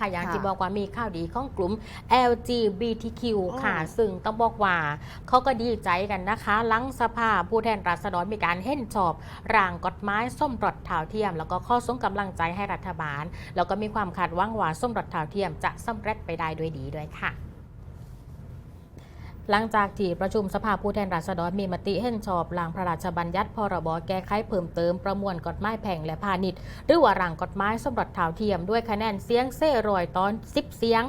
ค่ะอย่างค่ะที่บอกว่ามีข่าวดีของกลุ่ม LGBTQ อ๋อค่ะ ซึ่งต้องบอกว่าเขาก็ดีใจกันนะคะ หลังสภาผู้แทนราษฎรมีการเห็นชอบร่างกฎหมายส้มรสเท่าเทียม แล้วก็ข้อส่งกำลังใจให้รัฐบาล แล้วก็มีความคาดหวังว่าส้มรสเท่าเทียมจะสำเร็จไปได้ด้วยดีด้วยค่ะ หลังจากที่ประชุมสภาผู้แทนราษฎรมีมติเห็นชอบร่างพระราชบัญญัติพรบแก้ไขเพิ่มเติมประมวลกฎหมายแพ่งและพาณิชย์หรือว่าร่างกฎหมายสมรสเท่าเทียมด้วยคะแนนเสียงเซ่รอยตอน 10 เสียง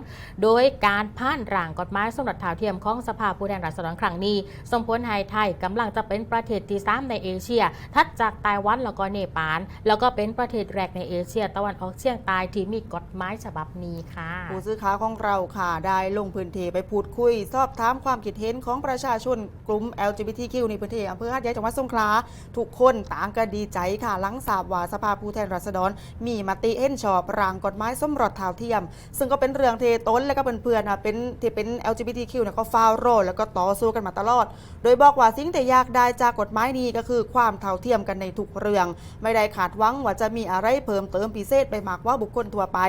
โดยการผ่านร่างกฎหมายสมรสเท่าเทียมของสภาผู้แทนราษฎรครั้งนี้ส่งผลให้ไทยกำลังจะเป็นประเทศที่3ในเอเชีย ทัดจากไต้หวันแล้วก็เนปาลแล้วก็เป็นประเทศแรกในเอเชีย ตะวันออกเฉียงใต้ที่มีกฎหมายฉบับนี้ค่ะ ผู้สื่อข่าวของเราค่ะได้ลงพื้นที่ไปพูดคุยสอบถามความคิดเห็นของประชาชนกลุ่ม LGBTQ ในพื้นที่อำเภอหาดใหญ่จังหวัดสงขลาทุกคนต่างก็ดีใจค่ะหลังทราบว่าสภาผู้แทนราษฎร มีมติเห็นชอบร่างกฎหมายสมรสเท่าเทียม ซึ่งก็เป็นเรื่องเทต้นและก็เพื่อนๆนะเป็นที่เป็น LGBTQ เนี่ยเขาฟาวโรแล้วก็ต่อสู้กันมาตลอด โดยบอกว่าสิ่งที่อยากได้จากกฎหมายนี้ก็คือความเท่าเทียมกันในทุกเรื่อง ไม่ได้ขาดหวังว่าจะมีอะไรเพิ่มเติมพิเศษไปมากว่าบุคคลทั่วไป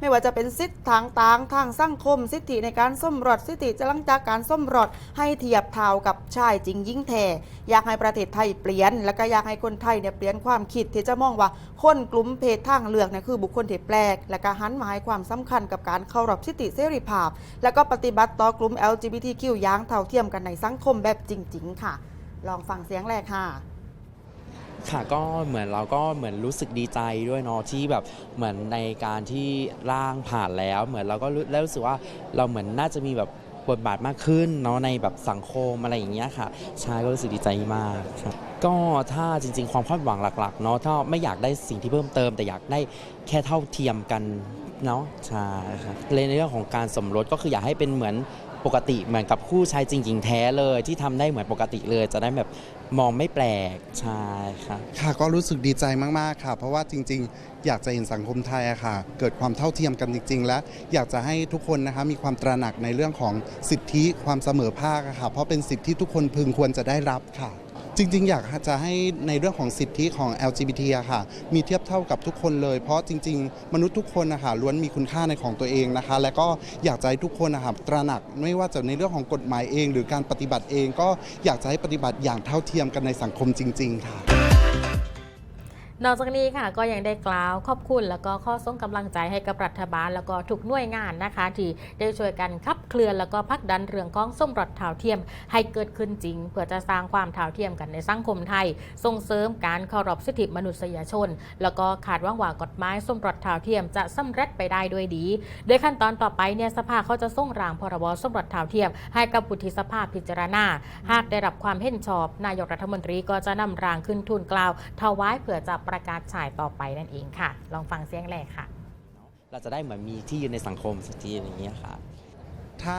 ไม่ว่าจะเป็นสิทธิทางต่างทางสังคม สิทธิในการสมรสสิทธิจะลังจากการสมรสให้เทียบเท่ากับชายจริงยิ่งแท้อยากให้ประเทศไทยเปลี่ยน และก็อยากให้คนไทยเนี่ยเปลี่ยนความคิดที่จะมองว่าคนกลุ่มเพศทางเลือกเนี่ยคือบุคคลที่แปลก และก็หันมาให้ความสำคัญกับการเคารพสิทธิเสรีภาพ และก็ปฏิบัติต่อกลุ่ม LGBTQ อย่างเท่าเทียมกันในสังคมแบบจริง ๆ ค่ะ ลองฟังเสียงแรกค่ะค่ะก็เหมือนเราก็เหมือนรู้สึกดีใจด้วยเนาะที่แบบเหมือนในการที่ร่างผ่านแล้ว เหมือนเราก็รู้แล้วรู้สึกว่าเราเหมือนน่าจะมีแบบ บทบาทมากขึ้นเนาะในแบบสังคมอะไรอย่างเงี้ยค่ะใช่ก็รู้สึกดีใจมากครับก็ถ้าจริง ๆ ความคาดหวังหลักๆเนาะถ้าไม่อยากได้สิ่งที่เพิ่มเติม แต่อยากได้แค่เท่าเทียมกันเนาะใช่ครับในเรื่องของการสมรสก็คืออยากให้เป็นเหมือน ปกติเหมือนกับคู่ชายจริงหญิงแท้เลยที่ทำได้เหมือนปกติเลย จะได้แบบมองไม่แปลกใช่ค่ะ ค่ะก็รู้สึกดีใจมากๆค่ะ เพราะว่าจริง ๆ อยากจะเห็นสังคมไทยอะค่ะ เกิดความเท่าเทียมกันจริง ๆ และอยากจะให้ทุกคนนะคะมีความตระหนักในเรื่องของสิทธิความเสมอภาคอะค่ะ เพราะเป็นสิทธิทุกคนพึงควรจะได้รับค่ะ จริง ๆ อยากจะให้ในเรื่องของสิทธิของ LGBT อะค่ะ มีเทียบเท่ากับทุกคนเลย เพราะจริง ๆ มนุษย์ทุกคนนะคะล้วนมีคุณค่าในของตัวเองนะคะ และก็อยากจะให้ทุกคนนะคะตระหนักไม่ว่าจะในเรื่องของกฎหมายเอง หรือการปฏิบัติเองก็อยากจะให้ปฏิบัติอย่างเท่าเทียมกันในสังคมจริง ๆ ค่ะนอกจากนี้ค่ะก็ยังได้กล่าวขอบคุณ แล้วก็ข้อส่งกำลังใจให้กับรัฐบาล แล้วก็ทุกหน่วยงานนะคะ ที่ได้ช่วยกันขับ เคลื่อนแล้วก็พักดันเรื่องของส้มรสเท่าเทียมให้เกิดขึ้นจริง เพื่อจะสร้างความเท่าเทียมกันในสังคมไทย ส่งเสริมการเคารพสิทธิมนุษยชน แล้วก็ขาดว่างว่ากฎหมายส้มรสเท่าเทียมจะสำเร็จไปได้ด้วยดี โดยขั้นตอนต่อไปเนี่ยสภาเขาจะส่งร่างพรบส้มรสเท่าเทียม ให้กับวุฒิสภาพิจารณา หากได้รับความเห็นชอบ นายกรัฐมนตรีก็จะนำร่างขึ้นทุนกล่าวถวายเพื่อจะประกาศฉายต่อไปนั่นเองค่ะ ลองฟังเสียงแรกค่ะ เราจะได้เหมือนมีที่ยืนในสังคมสักทีอย่างเงี้ยค่ะ ถ้า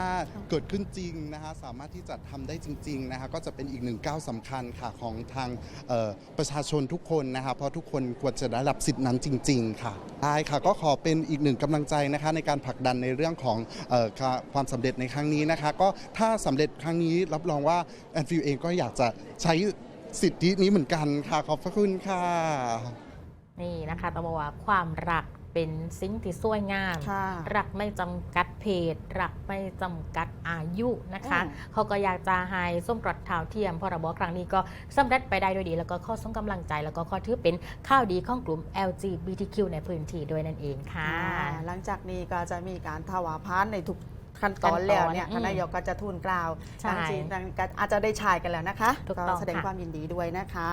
เกิดขึ้นจริงนะคะสามารถที่จะทำได้จริงๆนะคะก็จะเป็นอีกหนึ่งก้าวสำคัญค่ะของทางเอ่อประชาชนทุกคนนะคะเพราะทุกคนควรจะได้รับสิทธินั้นจริง ๆ ค่ะได้ค่ะก็ขอเป็นอีกหนึ่งกำลังใจนะคะในการผลักดันในเรื่องของเออค่ะความสำเร็จในครั้งนี้นะคะ ก็ถ้าสำเร็จครั้งนี้รับรองว่าแอนฟิวเองก็อยากจะใช้สิทธินี้เหมือนกันค่ะขอบพระคุณค่ะ นี่นะคะตองบอกว่าความรัก เป็นสิ่งที่สวยงามค่ะรักไม่จำกัดเพศรักไม่จำกัดอายุนะคะอืมเขาก็อยากจะให้ส้มรสเท่าเทียมพรบครั้งนี้ก็สำเร็จไปได้ด้วยดี แล้วก็ข้อส่งกำลังใจ แล้วก็ข้อถือเป็นข้าวดีของกลุ่ม LGBTQ ในพื้นที่ด้วยนั่นเองค่ะอ่าหลังจากนี้ก็จะมีการถวายพานในทุกขั้นตอนขั้นตอนแล้วเนี่ยอืมทานนายกก็จะทูลกล่าวใช่ทางจีนทางก็อาจจะได้ชายกันแล้วนะคะถูกต้องแสดงค่ะความยินดีด้วยนะคะ